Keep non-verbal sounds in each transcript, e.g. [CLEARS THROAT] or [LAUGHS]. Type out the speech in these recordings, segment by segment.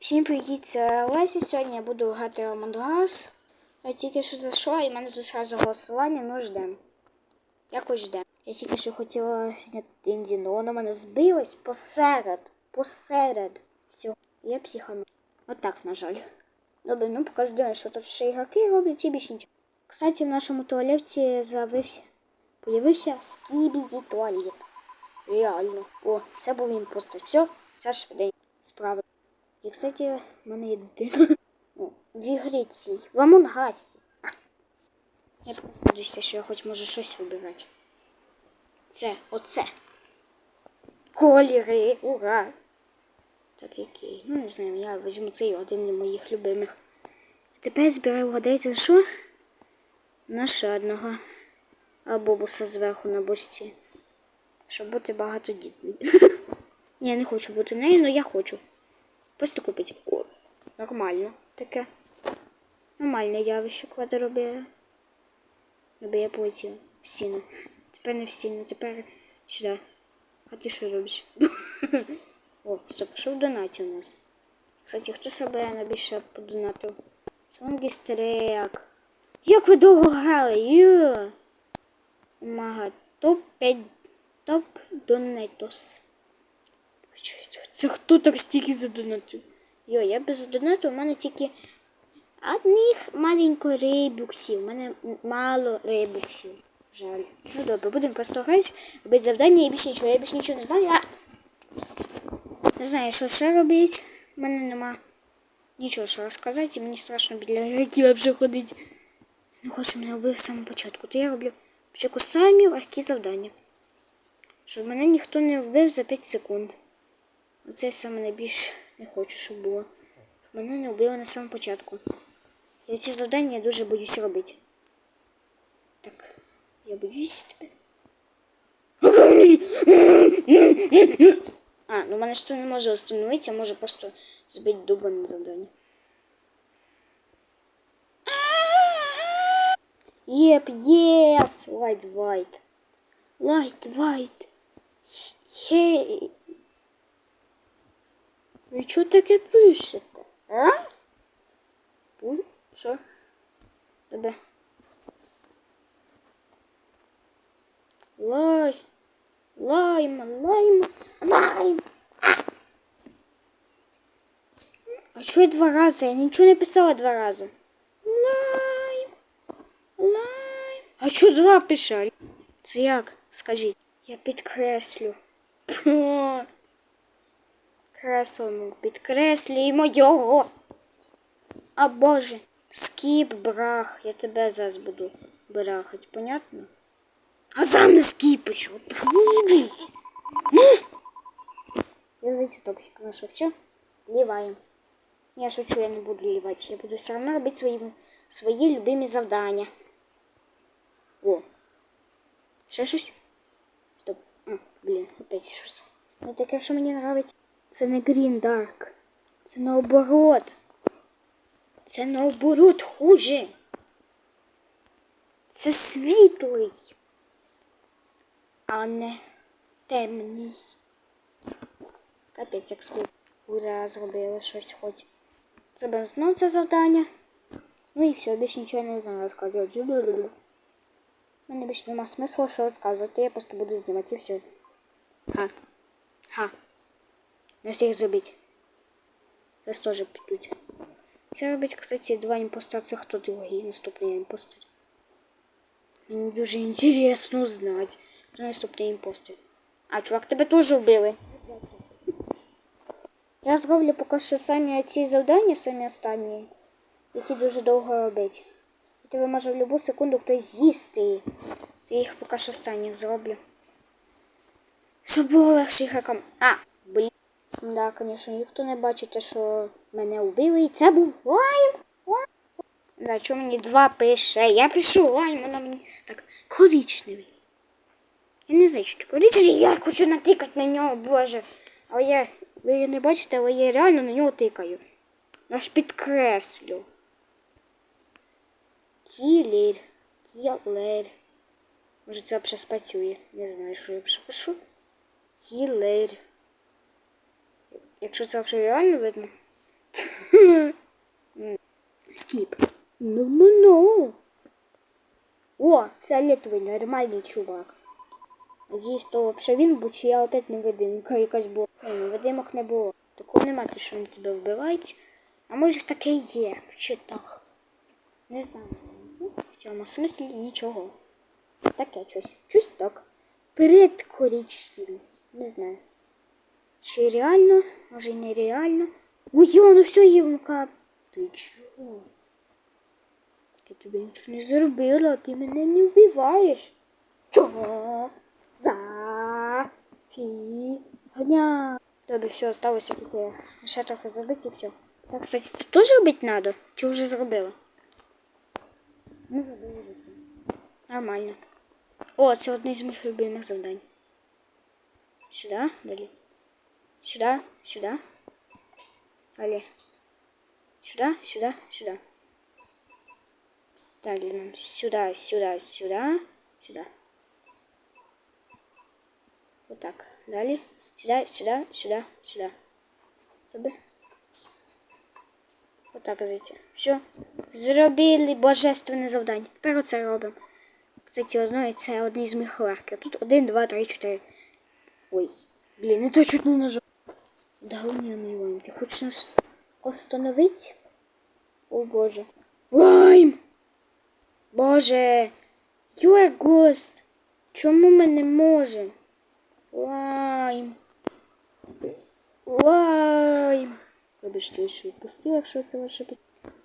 Всім привіт, це Лесі. Сьогодні я буду грати Амонгас. Я тільки що зайшла і в мене тут зразу голосування, ну ждем. Якось ждем. Я тільки що хотіла зняти Інді, але воно мене збилось посеред. Посеред. Все. Я психану. Отак, на жаль. Добре, ну покажу, що тут ще ігроки роблять і більше нічого. Кстати, в нашому туалеті з'явився появився скібіді туалет. Реально. О, це був імпостер. Все, це швиденько. Справи. І, кстати, в мене є дитина. В ігрі цій. В Амонгасі. Я подивлюся, що я хоч можу щось вибирати. Це, оце. Кольори, ура! Так, який? Ну, не знаю, я візьму цей один з моїх любимих. Тепер збираю вгадайте, що? На ще одного. А бобуса зверху на бочці. Щоб бути багатодітним. [LAUGHS] Я не хочу бути нею, але я хочу. Просто купити. О, нормально таке. Нормальне явище, коли робила. Аби я полетіла в стіну. Тепер не в стіну, тепер сюди. А ти що робиш? [LAUGHS] О, стоп, що в донаті у нас? Кстати, хто себе найбільше подонатив? Сонгістрек. Як ви довго грали? Йо! Мага, топ-5 топ донетос. Це хто так стільки задонатив? Йо, я без донату, у мене тільки одних маленько рейбуксів. У мене мало рейбуксів. Жаль. Ну добре, будемо просто грати, робити завдання і більше нічого. Я більше нічого не знаю. Я не знаю, що ще робити. У мене нема нічого що розказати, і мені страшно біля ігроків вже ходити. Не хочу мене вбив з самого початку. То я роблю спочатку самі легкі завдання. Щоб мене ніхто не вбив за 5 секунд. Оце я саме найбільш не хочу, щоб було. Щоб мене не вбили на самому початку. Я ці завдання я дуже боюсь робити. Так, я боюсь тебе. А, ну в мене ж це не може остановитися, може просто збити дуба на завдання. Єп, єс! Лайт вайт. Лайт вайт. Хей. Ви чого таке пишете? А? Пуль? Що? Тебе. Лай. Лайма, лайма, лайм. А що я два рази? Я нічого не писала два рази. Лайм. Лайм. А що два писали? Це як? Скажіть. Я підкреслю. О, Креслимо, підкреслюємо його. А боже. Скіп, брах. Я тебе зараз буду брахать, понятно? А сам не скіпиш. От. Я зайти токсик нашел. Все? Ливаем. Я шучу, я не буду ливать. Я буду все равно робити свої, свої любимі завдання. О. Ще щось? Стоп. А, блін, опять щось. Не таке, що мені нравиться. Це не Green Dark. Це наоборот. Це наоборот хуже. Це світлий, а не темний. Капець, як світ. Ура, зробили щось хоч. Це знову це завдання. Ну і все, більше нічого не знаю розказувати. У мене більше нема смисла, що розказувати. Я просто буду знімати і все. Ха. Ха. На всіх зробіть. Зараз теж підуть. Це робить, кстати, два імпостера. Це хто другий наступний імпостер. Мені дуже інтересно знати. Хто наступний імпостер. А, чувак, тебе теж вбили. Я зроблю поки що самі ці завдання, самі останні, які дуже довго робити. Тебе може в будь-яку секунду хтось з'їсти. Я їх поки що останніх зроблю. Щоб було легше ігрокам. А. Да, звісно, ніхто не бачить, те, що мене вбили, і це був лайм. Да, що мені два пише? Я пишу лайм, вона мені так коричневий. Я не знаю, що коричневий, я хочу натикати на нього, боже. Але я, ви не бачите, але я реально на нього тикаю. Аж підкреслю. Кілер. Кілер. Може це взагалі спрацює. Не знаю, що я пишу. Кілер. Якщо це взагалі реально видно, Скіп. Ну, ну, ну. О, фіолетовий, нормальний чувак. Надіюсь, то взагалі він, бо чи я опять невидимка якась була. Ні, невидимок не було. Такого нема, те, що вони тебе вбивають. А може таке є в читах. Не знаю. Ну, В цьому смислі нічого. Таке щось. Щось так. Передкоричневий. Не знаю. Чи реально, може нереально. Ой, ну все, Євка. Ти чого? Я тобі нічого не зробила, ти мене не вбиваєш. Чого? За фігня. Тобі все, осталося тільки ще трохи зробити і все. Так, кстати, тут теж робити треба? Чи вже зробила? Ну, зробила. Нормально. О, це одне з моїх любимих завдань. Сюда, далі. Сюда, сюда. Далі. Сюда, сюда, сюда. Далі нам сюда, сюда, сюда, сюда. Вот так. Далі. Сюда, сюда, сюда, сюда. Тобі. Вот так, зайти. Все. Зробили божественне завдання. Тепер оце робимо. Кстати, одно і це одне з моїх ларків. Тут один, два, три, чотири. Ой. Блін, то чуть не нажав. Давно не Вайм. Ти хочеш нас остановити? О боже. Вайм! Боже! You are ghost! Чому ми не можемо? Лайм. Лайм. Вибачте, ще відпустила, якщо це ваше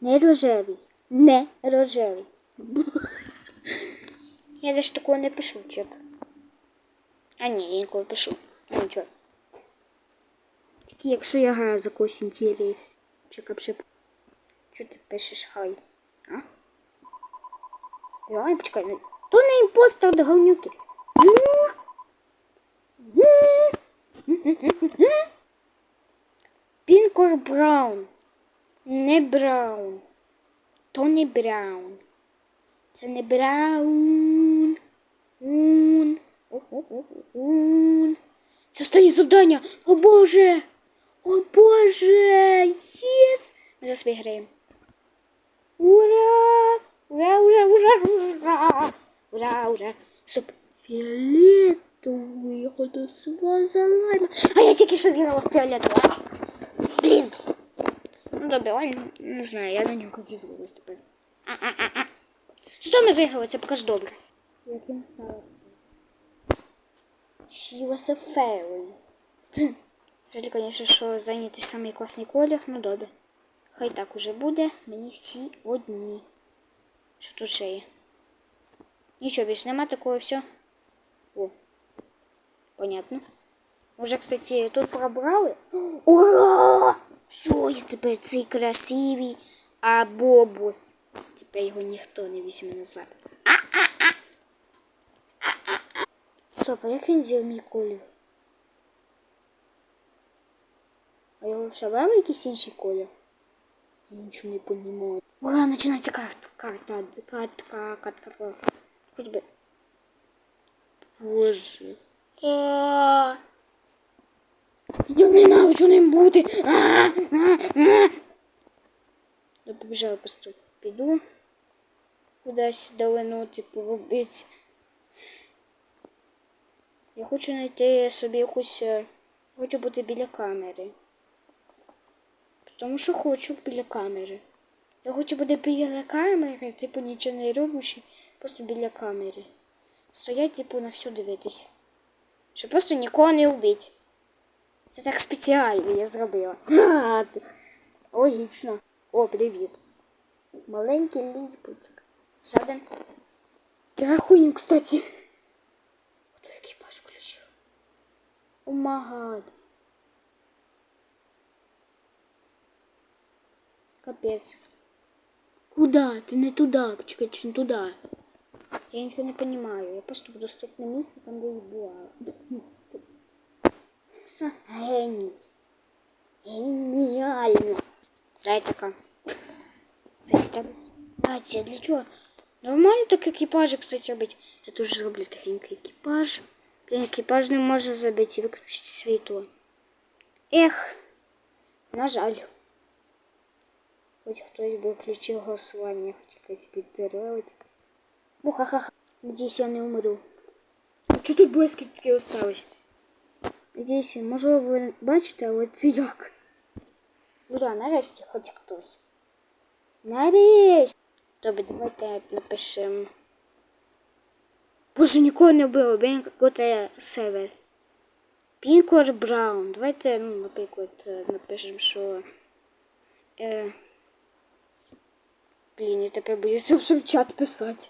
Не рожевий. Не рожевий. Я десь такого не пишу, чек. А ні, я ніколи пишу. Ну. Тільки якщо я граю за когось інтерес. Чекай, ще. Що ти пишеш хай? А? Ай, почекай. ну, То не імпостер до говнюки. Пінкор Браун. Не Браун. То не Браун. Це не Браун. Ун. Ун. Це останнє завдання. О Боже! О Боже! Єс! Ми зараз виграємо. Ура! Ура, ура, ура, ура! Ура, ура! Стоп. Фіолетовий, я голосувала за лайма. А я тільки що виграла фіолетовий. Блін. Ну, ладно, не знаю, я на нього зізвалась тепер. А-а-а-а. Що ми виграли, це покаж добре. Яким стало? She was a fairy. Жаль, звісно, що зайнятий самий класний колір, ну добре. Хай так уже буде, мені всі одні. Що тут ще є? Нічого більше нема такого все. О. Понятно. Уже, кстати, тут пробрали. Ура! Все, я тепер цей красивий абобус. Тепер його ніхто не візьме назад. Стоп, а як він взяв мій колір? А його ще брали якийсь інший? Я нічого не понимаю. Ура, починається карта. Карта, картка, картка. Хоть би. Боже. Я ненавиджу ним бути. Я побіжала просто. Піду. Кудись далину, типу, робити. Я хочу знайти собі якусь. е, Хочу бути біля камери. Тому що хочу біля камери. Я хочу бути біля камери, типу нічого не робиш, просто біля камери. Стоять, типу, на все дивитись. Щоб просто нікого не вбити. Це так спеціально я зробила. [LAUGHS] Логічно. О, привіт. Маленький ліліпутик. Ще один. Ти рахуємо, кстати. [LAUGHS] Хто екіпаж включив? О магад. Капец. Куда? Ты не туда, почекай, чи не туда. Я ничего не понимаю. Я просто буду стоять на месте, там где я была. Са- Гений. Гениально. Дай така. Кстати, для чого? Нормально так екіпажі, кстати, робити. Я теж зроблю тихенький екіпаж. Блін, екіпаж не може забити і виключити світло. Ех, на жаль. Хоч хтось би включив голосування, хоч якась підтримувати. Ну, ха-ха-ха. Надіюсь, я не умру. А чого тут блискітки остались? Надіюсь, можливо, ви бачите, але це як? Ура, нарешті хоч хтось. Нарешті. Добре, давайте напишемо. Боже, нікого не було, він какой-то север. Пінкор Браун. Давайте, ну, наприклад, напишемо, що. Е... Блін, я тепер боюся, щоб в чат писати.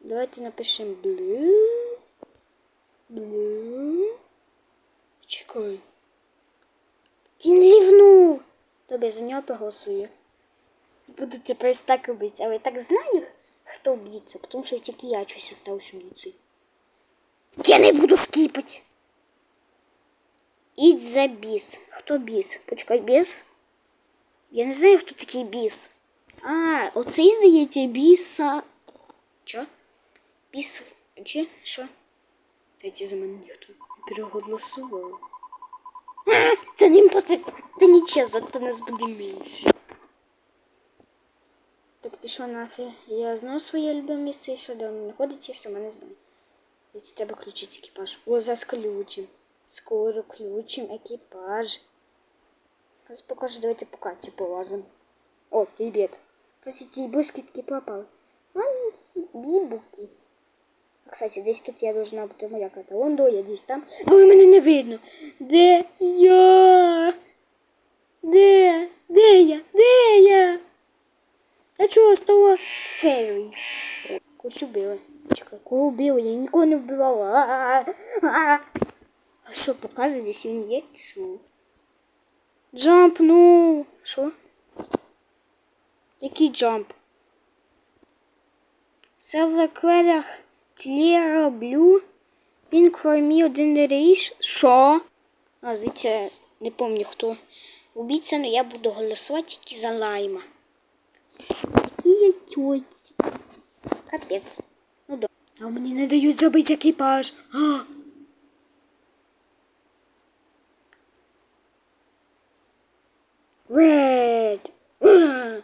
Давайте напишемо blue. Blue. Чекай. Він лівнув. Добре, за нього проголосую. Буду тепер так робити, але я так знаю, хто б'ється, тому що тільки я щось остався убийцей. Я не буду скіпати. Ідь за біс. Хто біс? Почекай, біс? Я не знаю, хто такий біс. А, оцей, здається, біса. Чо? Біс. Чи? Що? Дайте за мене ніхто переголосував. Це не просто. Це нечесно, то нас буде менше. Так пішла нафіг. Я знаю своє любиме місце, що воно знаходиться, сама не знаю. Дайте треба включити екіпаж. О, зараз включим. Скоро включим екіпаж. Зараз покажу, давайте по каці полазим. О, привіт. Кстати, ті блискітки пропали. Маленькі бібуки. А, Кстати, десь тут я должна бути моя ката. Вон до, я десь там. Але мене не видно. Де я? Де? Де я? Де я? Я чого стала фейрі? Когось убили. Чекай, кого убили? Я нікого не вбивала. А-а-а. А що, показує, десь він є? Що? Джамп, ну. Що? Який джамп? Silver Clear, Clear Blue, Pink for me, один рейс. Що? А, звідси, не пам'ятаю хто. Убійця, але я буду голосувати тільки за лайма. Які я. Капець. Ну да. А мені не дають забити екіпаж. А! Red! Red!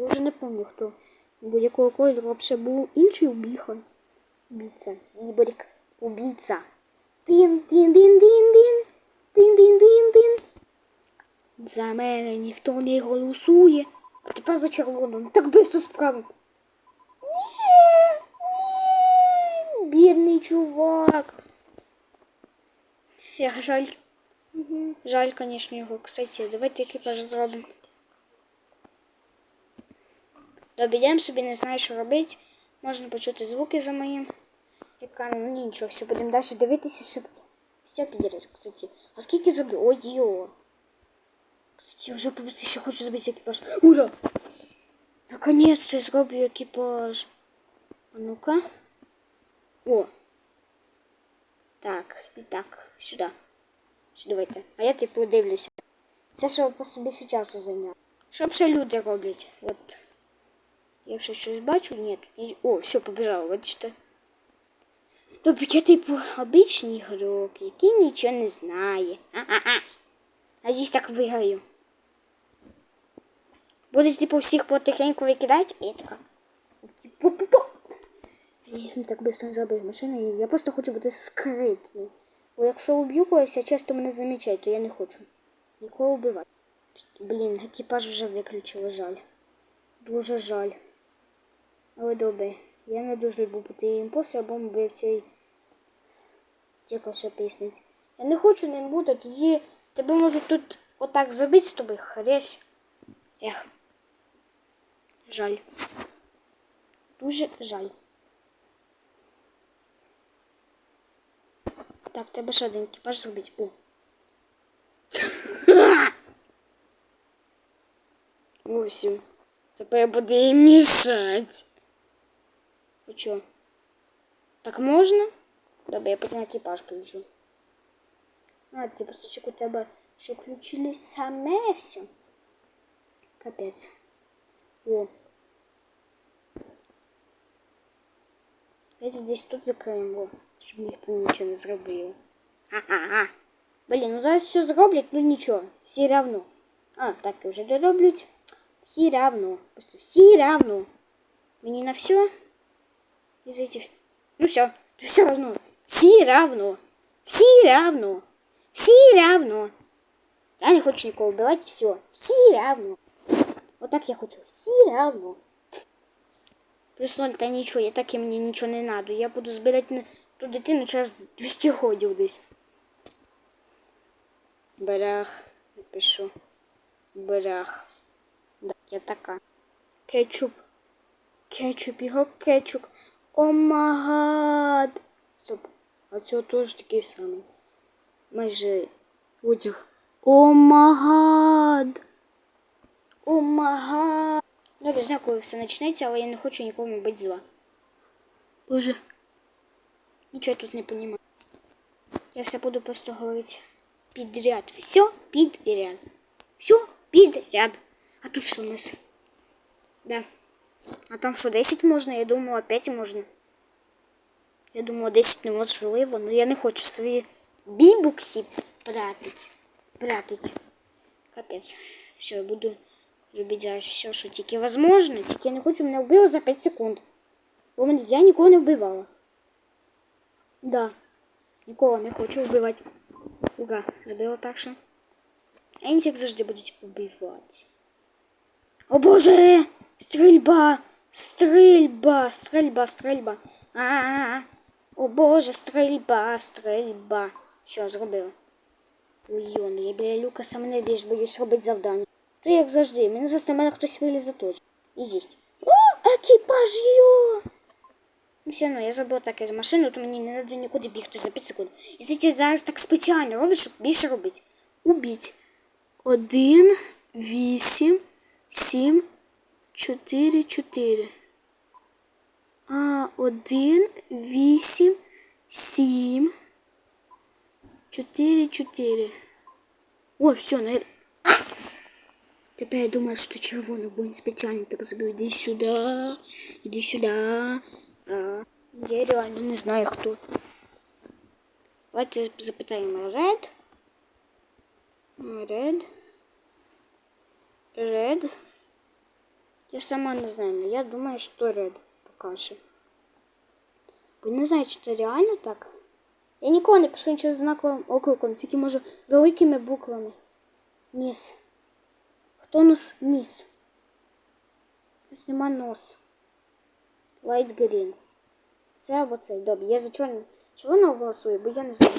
Я вже не пам'ятаю хто. Бо якого кольору взагалі був інший убіха. Убійця. Зібрик. Убійця. Тин, тин, тин, тин, тин. Тин, тин, тин, тин. За мене ніхто не голосує. А тепер за червону. Ну так бисто справи. Бідний чувак. Як жаль. Жаль, конечно, його. Кстати, давайте екіпаж зробимо. Добідемо собі, не знаю, що робити. Можна почути звуки за моїм екраном. Ну нічого, все, будемо далі дивитися, щоб все підряд, кстати. А скільки зроблю? Ой, йо. Кстати, я вже просто ще хочу зробити екіпаж. Ура! Наконец-то зроблю екіпаж. А ну-ка. О. Так, і так, сюди. Давайте. А я типу дивлюся. Це що по собі часу зайняв. Що б люди роблять? От. Я ще щось бачу? Ні, тут є. О, все, побіжало, бачите. Тобто я типу обичний ігрок, який нічого не знає. А-а-а. А здесь так виграю. Будуть, типу, всіх потихеньку викидати, і я така. Типу, пу-пу-пу. Здесь не так быстро забив машину, я просто хочу бути скритним. Бо якщо уб'ю когось, а часто мене замічають, то я не хочу нікого вбивати. Блін, екіпаж вже виключили, жаль. Дуже жаль. Але добре, я не дуже люблю бути імпосі або вбивцей. Тільки ще піснить. Я не хочу ним бути, тоді тебе можуть тут отак зробити з тобою хресь. Ех. Жаль. Дуже жаль. Так, треба ще один екіпаж зробити. О. Ось. Тепер буде їм мішати. А чо? Так можна? Добре, я потім екіпаж включу. А, ти просто у тебе що включили саме все. Капець. О. Я десь тут закриємо, щоб ніхто нічого не зробив. Ха-ха-ха. Блін, ну зараз все зроблять, ну нічого, все равно. А, так і вже дороблють. Всі равно. Просто всі равно. Мені на все. І зайти. Ну все. Все равно. Всі равно. Всі равно. Всі равно. Я не хочу нікого вбивати, все. Всі равно. Отак я хочу. Всі равно. Плюс ноль та нічого, я так і мені нічого не надо. Я буду збирати на ту дитину через 200 ходів десь. Берег. Пишу. Берег. Да, я така. Кетчуп. Кетчуп, його кетчуп. О магад. Стоп. А цього теж такий самий. Майже одяг. О магад. О магад. Ну, не знаю, коли все почнеться, але я не хочу нікому бути зла. Боже. Нічого тут не розумію. Я все буду просто говорити підряд. Все підряд. Все підряд. А тут що у нас? Да. А там що, 10 можна? Я думала, 5 можна. Я думала, 10 неможливо, але я не хочу свої бібуксі пратити. Пратити. Капець. Все, я буду робити зараз все, що тільки возможно. Тільки я не хочу мене вбили за 5 секунд. Бо мене- я нікого не вбивала. Да. Нікого не хочу вбивати. Ура, забила перша. Они як завжди будуть убивати. О боже! Стрільба! Стрільба! Стрільба, стрільба. А-а-а. О боже, стрільба, стрільба. Все, зробила. Ой, ну я біля люка саме найбільш боюсь робити завдання. То як завжди, мене зараз мене хтось вилізе точно. І з'їсть. О, екіпаж йо! Ну все одно, я забула так із машину, то мені не треба нікуди бігти за 5 секунд. І це зараз так спеціально робиш, щоб більше робити. Убіть. Один, вісім, сім, чотири, чотири. А, один, вісім, сім, чотири, чотири. О, все, наверное. Тепер я думаю, що червоний, бо він спеціально так зробив. Іди сюди, іди сюди. Я реально не знаю, хто. Давайте запитаємо Red. Red. Red. Я сама не знаю, но я думаю, что Red покаже. Бо не знаю, чи це реально так. Я ніколи не пишу нічого з знаковим окликом, тільки може великими буквами. Ніс. Хто нос? Ніс. Ось нема нос. Light green. Це або цей. Добре, я за чорний. Червоного голосую, бо я не знаю.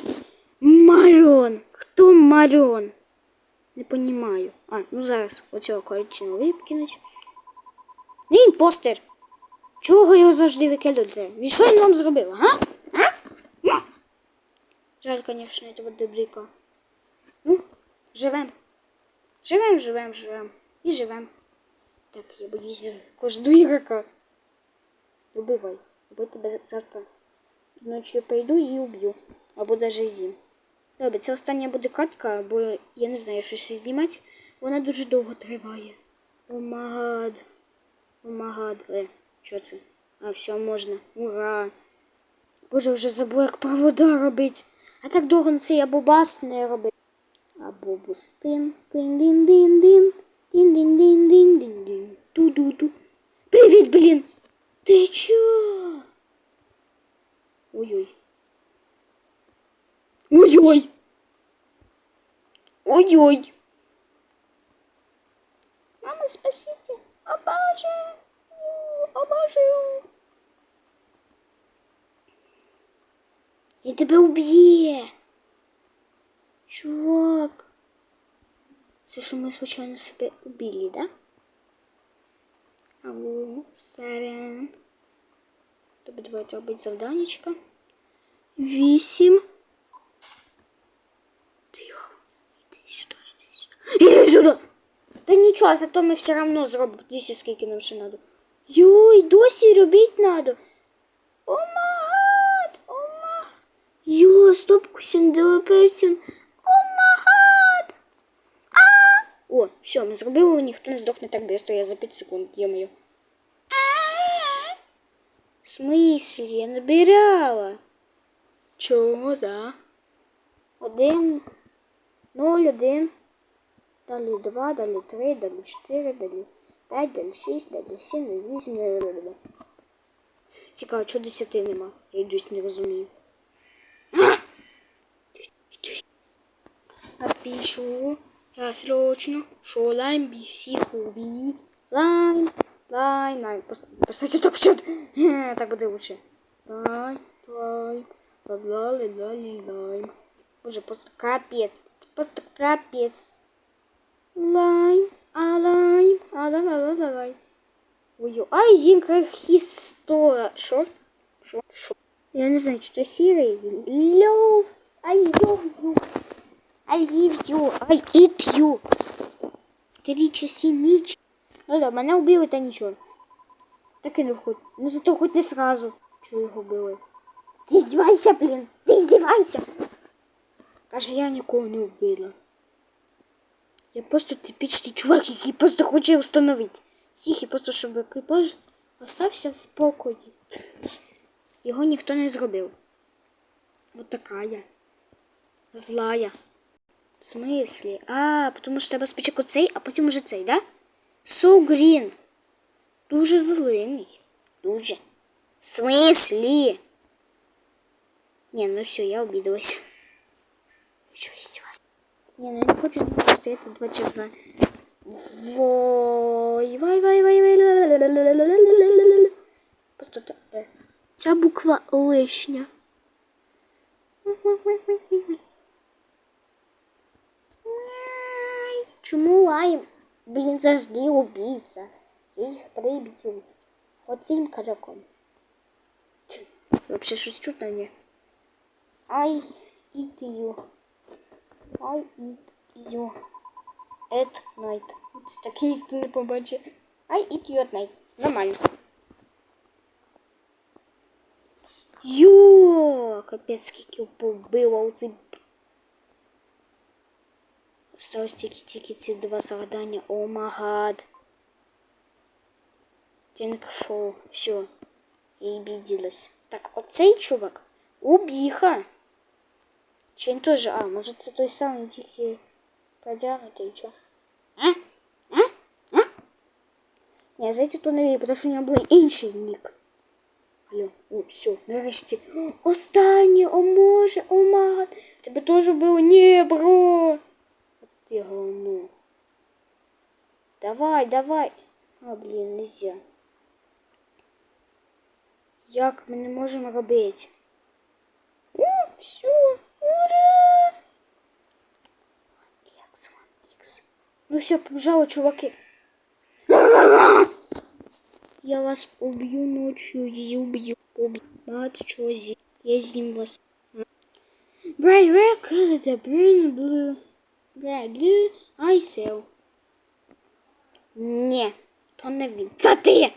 Марон! Хто Марон? Не понімаю. А, ну зараз оцього коричневого випкинуть. Не імпостер! Чого його завжди викидати? Він що він вам зробив, га? А? А? Жаль, звісно, этого добряка. Ну, живем. Живем, живем, живем. І живем. Так, я боюсь кожного ігрока. Убивай. Або тебе завтра ночі я прийду і уб'ю. Або даже зім. Добре, це остання буде катка, бо я не знаю, що ще знімати. Вона дуже довго триває. О магад. О магад. Е, що це? А, все, можна. Ура! Боже, вже забув, як провода робить. А так довго на цей абобас не робить. Абобус тин тин дин дин дин дин дин дин дин дин дин ту ду ду Привіт, блін! Ти чо? Ой-ой. Ой-ой. Ой-ой. Мама, спасите. О боже. О боже. Я тебе уб'є. Чувак. Це що ми случайно себе убили, да? Алло, сорян. Тобі давайте робити завданечко. Вісім. Тихо. Іди сюди, іди сюди. Іди сюди. Та нічого, зато ми все равно зробимо. Дивіться, скільки нам ще надо. Йой, досі робити надо. О магад, о магад. Йо, стоп, кусін, делапесін. О магад. А! О, все, ми зробили, ніхто не здохне так быстро, я за 5 секунд, ё-моё. В смысле? Я набирала. Чого за? Один, ноль, один, Далі 2, далі 3, далі 4, далі 5, далі 6, далі 7, далі 8, далі 9. Цікаво, чого 10 нема? Я й досі не розумію. А пишу [CLEARS THROAT] я срочно, що лайм бі всіх убій. Лайм, лайм, лайм. Пос- Поставьте так в чат. [LAUGHS] Так буде лучше. Лайм, лайм, ла ла ла лайм. Боже, просто капець. Просто капець. Лайм, а лайм, а ла ла ла ла лайм. Ой, ай, зінка хістора. Що? Що? Що? Я не знаю, що це сірий. Льов, I love you. I leave you. I eat you. Три часи ніч. Ну да, мене вбили, та нічого. Так і не хоч. Ну зато хоч не сразу. Чого його били. Ти здівайся, блін. Ти здівайся. Каже, я нікого не вбила. Я просто типічний чувак, який просто хоче встановити. Всіх просто, щоб екіпаж остався в покої. Його ніхто не зробив. Вот така я. Злая. В смысле? А, потому що треба спочатку цей, а потім уже цей, да? So green. Дуже зелений. Дуже. В смысле? Не, ну все, я обиделась. Что не, я не хочу стояти два часа. Вой, вай, вай, вай, вай. Просто так. Ця буква лишня. Чому лайм? Блін, завжди убійця. Їх приб'ють. Оцим караком. Вообще щось чутно не. Ай, ідію. I eat you. At night. Це такий ніхто не побачить. I eat you at night. Нормально. Йо, капець, скільки побило у цей Осталось тільки тільки ці два завдання. О магад. Тінкфо. Все. Я обиделась. Так, оцей чувак. Убіха. Чи він теж, а, може це той самий тільки продягнутий, чо? А? А? А? Ні, зайти то не вірю, тому у нього був інший нік. Алло, о, все, нарешті. Останнє, о може, о магад. Тебе теж було? Ні, бро. Ты говно. Давай, давай. А, блін, нельзя. Як ми не можемо робити? О, все, ура! Ікс, ікс. Ну все, побежало, чуваки. Я вас убью ночью, я убью. Убью. Багато чого зі. Я з'їм вас. Bright red color, the burn blue. Bright blue, I sell. Ні, то не він. Це ти!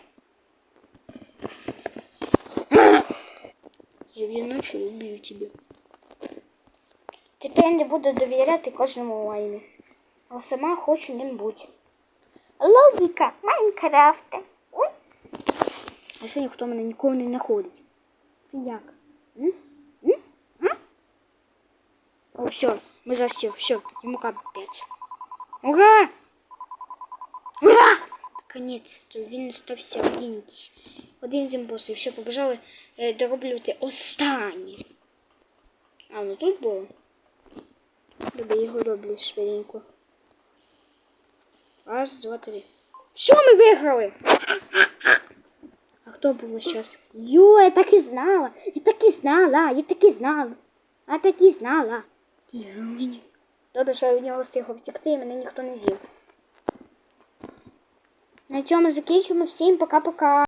Я б'ю ночі і Тепер не буду довіряти кожному лайну. А сама хочу ним бути. Логіка Майнкрафта. Ой. А що ніхто мене ніколи не знаходить? Це як? М? М? М? О, все, ми засів, все, йому капець. Ура! Ура! Наконець-то він стався один. Один з імпостів. Все, побежали е, дороблювати останнє. А, ну тут було. Добре, його роблю швиденько. Раз, два, три. Все, ми виграли! А хто був зараз? Йо, я так і знала! Я так і знала! Я так і знала! Я так і знала! Добре, що я від нього встиг втекти, і мене ніхто не з'їв. На цьому закінчимо. Всім пока-пока.